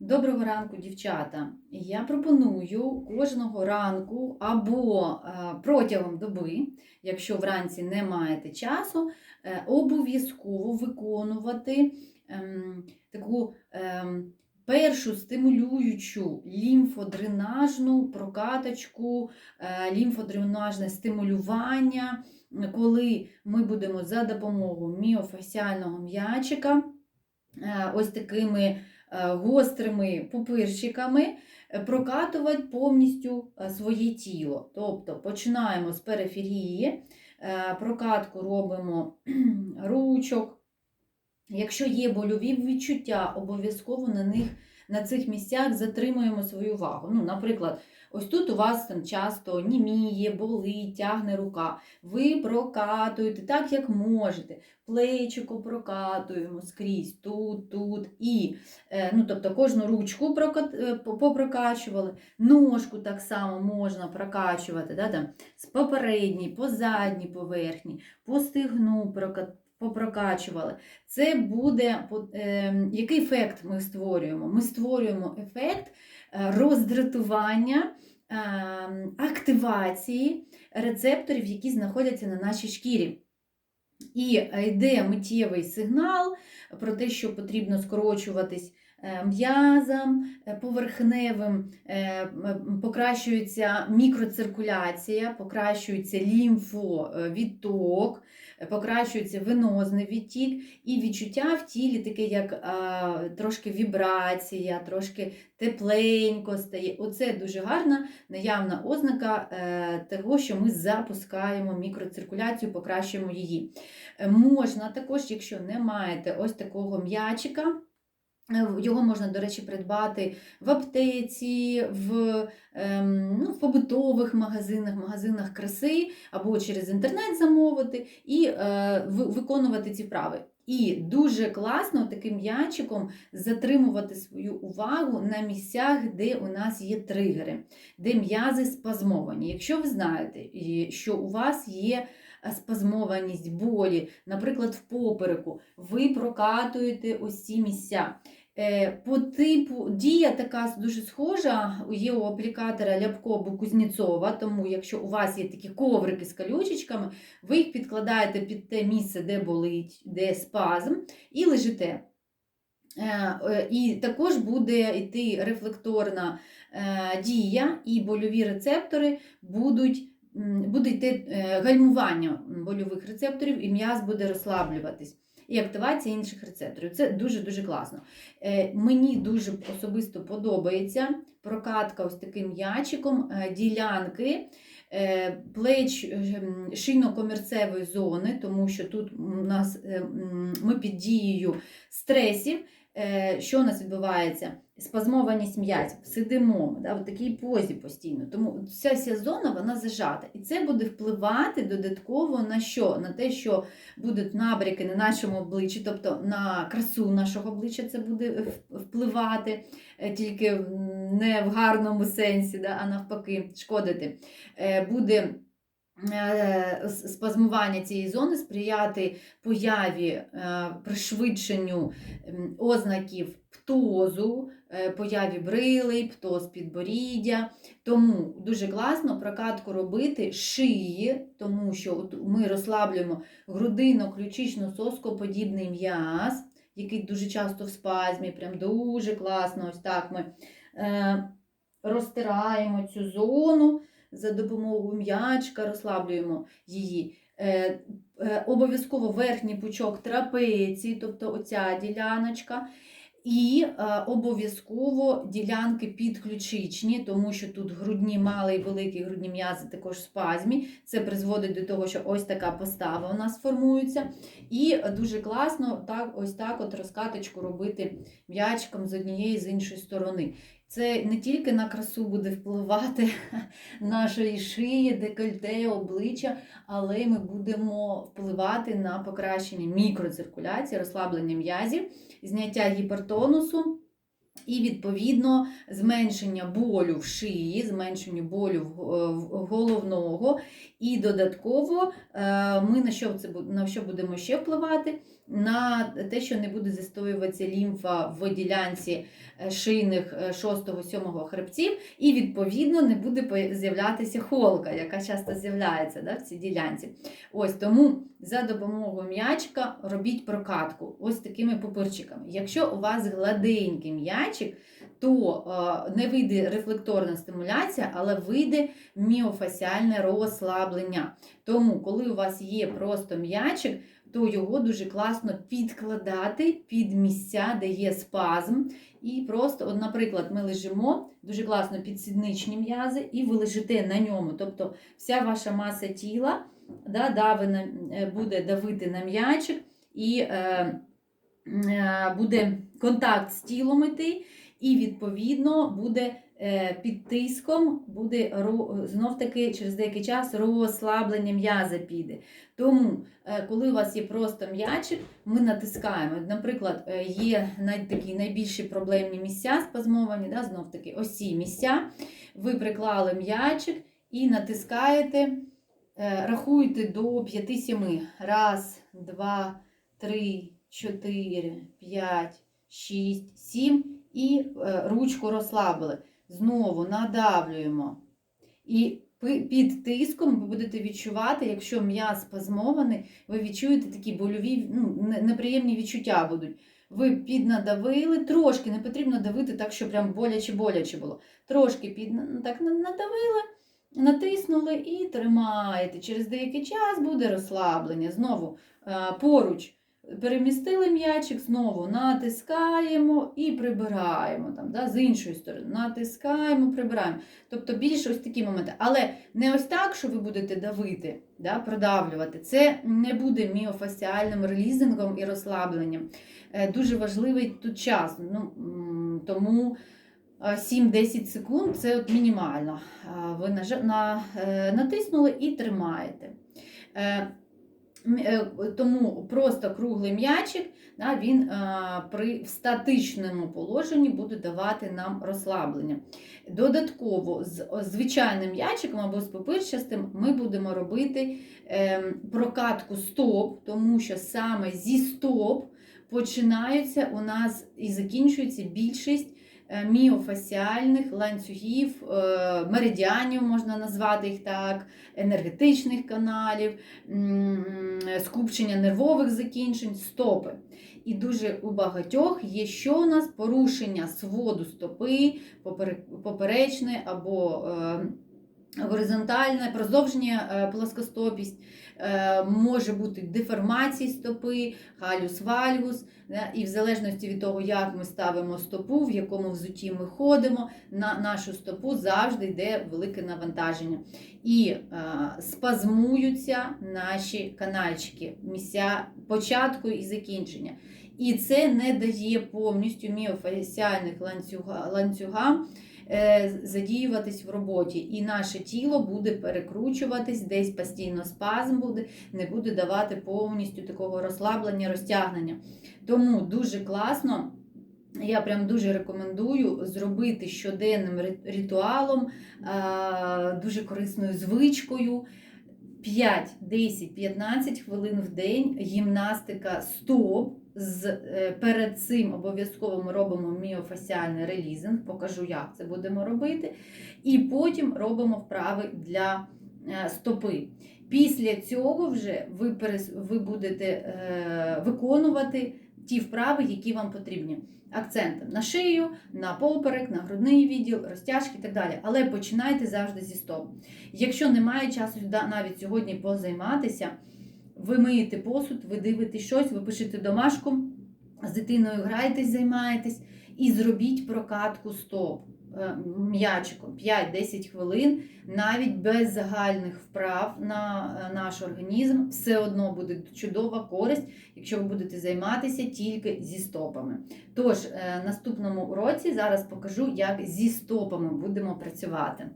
Доброго ранку, дівчата! Я пропоную кожного ранку або е, протягом доби, якщо вранці не маєте часу, е, обов'язково виконувати ем, таку ем, першу стимулюючу лімфодренажну прокаточку, е, лімфодренажне стимулювання, коли ми будемо за допомогою міофасіального м'ячика ось такими гострими пупирчиками е, прокатувати повністю е, своє тіло. Тобто починаємо з периферії, е, прокатку робимо ручок. Якщо є больові відчуття, обов'язково на них на цих місцях затримуємо свою увагу. Ну, наприклад, ось тут у вас там часто німіє, болить, тягне рука. Ви прокатуєте так, як можете. Плечико прокатуємо скрізь, тут, тут і е, ну, тобто кожну ручку е, попрокачували, ножку так само можна прокачувати, да, там, з попередній, по задній поверхні, по стигну прока- попрокачували. Це буде е, який ефект ми створюємо? Ми створюємо ефект е, роздратування, е, активації рецепторів, які знаходяться на нашій шкірі. І е, йде миттєвий сигнал про те, що потрібно скорочуватись м'язам е, поверхневим, е, покращується мікроциркуляція, покращується лімфовідток, е, покращується венозний відтік, і відчуття в тілі таке, як трошки вібрація, трошки тепленько стає. Оце дуже гарна наявна ознака е, того, що ми запускаємо мікроциркуляцію, покращуємо її. Е, Можна також, якщо не маєте ось такого м'ячика, е, його можна, до речі, придбати в аптеці, в, ем, ну, в побутових магазинах, магазинах краси, або через інтернет замовити і е, ви- виконувати ці вправи. І дуже класно таким м'ячиком затримувати свою увагу на місцях, де у нас є тригери, де м'язи спазмовані. Якщо ви знаєте, що у вас є е, спазмованість болі, наприклад, в попереку, ви прокатуєте ось місця. Е, По типу дія така дуже схожа, є у аплікатора Ляпко або Кузнєцова, тому якщо у вас є такі коврики з калючечками, ви їх підкладаєте під те місце, де болить, де спазм, і лежите. Е, е, І також буде йти рефлекторна дія, і больові рецептори будуть, буде йти е, гальмування больових рецепторів, і м'яз буде розслаблюватись. І активація інших рецепторів. Це дуже-дуже класно. Е, Мені дуже особисто подобається прокатка ось таким м'ячиком е, ділянки плеч шийно-комірцевої зони, тому що тут у нас ми під дією стресів. Е, Що у нас відбувається? Спазмованість м'язів, сидимо да, в такій позі постійно. Тому вся вся зона вона зажата. І це буде впливати додатково на що? На те, що будуть набряки на нашому обличчі, тобто на красу нашого обличчя це буде впливати, е, тільки не в гарному сенсі, да, а навпаки, шкодити. Е, Буде спазмування цієї зони сприяти появі, е, пришвидшенню ознаків птозу, е, появі брилей, птоз підборіддя. Тому дуже класно прокатку робити шиї, тому що ми розслаблюємо грудино-ключично-соскоподібний м'яз, який дуже часто в спазмі, прям дуже класно. Ось так ми е, розтираємо цю зону за допомогою м'ячка, розслаблюємо її. Е, е, обов'язково верхній пучок трапеції, тобто оця діляночка. І е, обов'язково ділянки підключичні, тому що тут грудні малий і великий грудні м'язи також спазмі. Це призводить до того, що ось така постава у нас формується. І дуже класно так, ось так от розкаточку робити м'ячком з однієї з іншої сторони. Це не тільки на красу буде впливати нашої шиї, декольте, обличчя, але й ми будемо впливати на покращення мікроциркуляції, розслаблення м'язів, зняття гіпертонусу. І, відповідно, зменшення болю в шиї, зменшення болю в головного. І додатково е, ми на що, це, на що будемо ще впливати? На те, що не буде застоюватися лімфа в ділянці е, шийних 6-7 хребців, і відповідно не буде з'являтися холка, яка часто з'являється да, в цій ділянці. Ось тому за допомогою м'ячика робіть прокатку ось такими пупирчиками. Якщо у вас гладенький м'ячик, то е, не вийде рефлекторна стимуляція, але вийде міофасіальне розслаблення. Тому, коли у вас є просто м'ячик, то його дуже класно підкладати під місця, де є спазм. І просто, от, наприклад, ми лежимо дуже класно під сідничні м'язи, і ви лежите на ньому. Тобто вся ваша маса тіла да, дави е, буде давити на м'ячик, і е, е, буде контакт з тілом іти, і відповідно буде е, під тиском, буде знов таки через деякий час розслаблення м'яза піде. Тому, е, коли у вас є просто м'ячик, ми натискаємо. Наприклад, е, є такі найбільші проблемні місця спазмовані, да, знов таки ось ці місця. Ви приклали м'ячик і натискаєте, е, рахуйте до 5-7. Раз, два, три, чотири, п'ять, шість, сім. І е, ручку розслабили. Знову надавлюємо. І під тиском ви будете відчувати, якщо м'яз спазмований, ви відчуєте такі больові, ну, неприємні відчуття будуть. Ви піднадавили, трошки не потрібно давити так, щоб прям боляче-боляче було. Трошки під, так надавили, натиснули і тримаєте. Через деякий час буде розслаблення. Знову е, поруч перемістили м'ячик, знову натискаємо і прибираємо. Там, да, з іншої сторони, натискаємо, прибираємо. Тобто більше ось такі моменти. Але не ось так, що ви будете давити, да, продавлювати. Це не буде міофасіальним релізингом і розслабленням. Е, Дуже важливий тут час. Ну, тому е, 7-10 секунд це от мінімально. Ви е, натиснули і тримаєте. Е, Тому просто круглий м'ячик, да, він е, при в статичному положенні буде давати нам розслаблення. Додатково з звичайним м'ячиком або з пупирчастим ми будемо робити е, прокатку стоп, тому що саме зі стоп починаються у нас і закінчується більшість міофасіальних ланцюгів, е, меридіанів, можна назвати їх так, енергетичних каналів, скупчення нервових закінчень, стопи. І дуже у багатьох є що у нас порушення своду стопи, поперечне або е, горизонтальне, продовження е, плоскостопість, е, може бути деформації стопи, галюс вальгус, і в залежності від того, як ми ставимо стопу, в якому взутті ми ходимо, на нашу стопу завжди йде велике навантаження. І е, спазмуються наші канальчики, місця початку і закінчення. І це не дає повністю міофасіальних ланцюга, ланцюгам задіюватись в роботі. І наше тіло буде перекручуватись, десь постійно спазм буде, не буде давати повністю такого розслаблення, розтягнення. Тому дуже класно. Я прям дуже рекомендую зробити щоденним ритуалом, дуже корисною звичкою. 5, 10, 15 хвилин в день гімнастика стоп. З, е, перед цим обов'язково ми робимо міофасіальний релізинг, покажу, як це будемо робити. І потім робимо вправи для е, стопи. Після цього вже ви, ви будете е, виконувати ті вправи, які вам потрібні. Акцентом на шию, на поперек, на грудний відділ, розтяжки і так далі. Але починайте завжди зі стоп. Якщо немає часу навіть сьогодні позайматися, ви миєте посуд, ви дивитесь щось, ви пишете домашку, з дитиною граєтесь, займаєтесь і зробіть прокатку стоп м'ячиком 5-10 хвилин, навіть без загальних вправ на е, наш організм, все одно буде чудова користь, якщо ви будете займатися тільки зі стопами. Тож, е, наступному уроці зараз покажу, як зі стопами будемо працювати.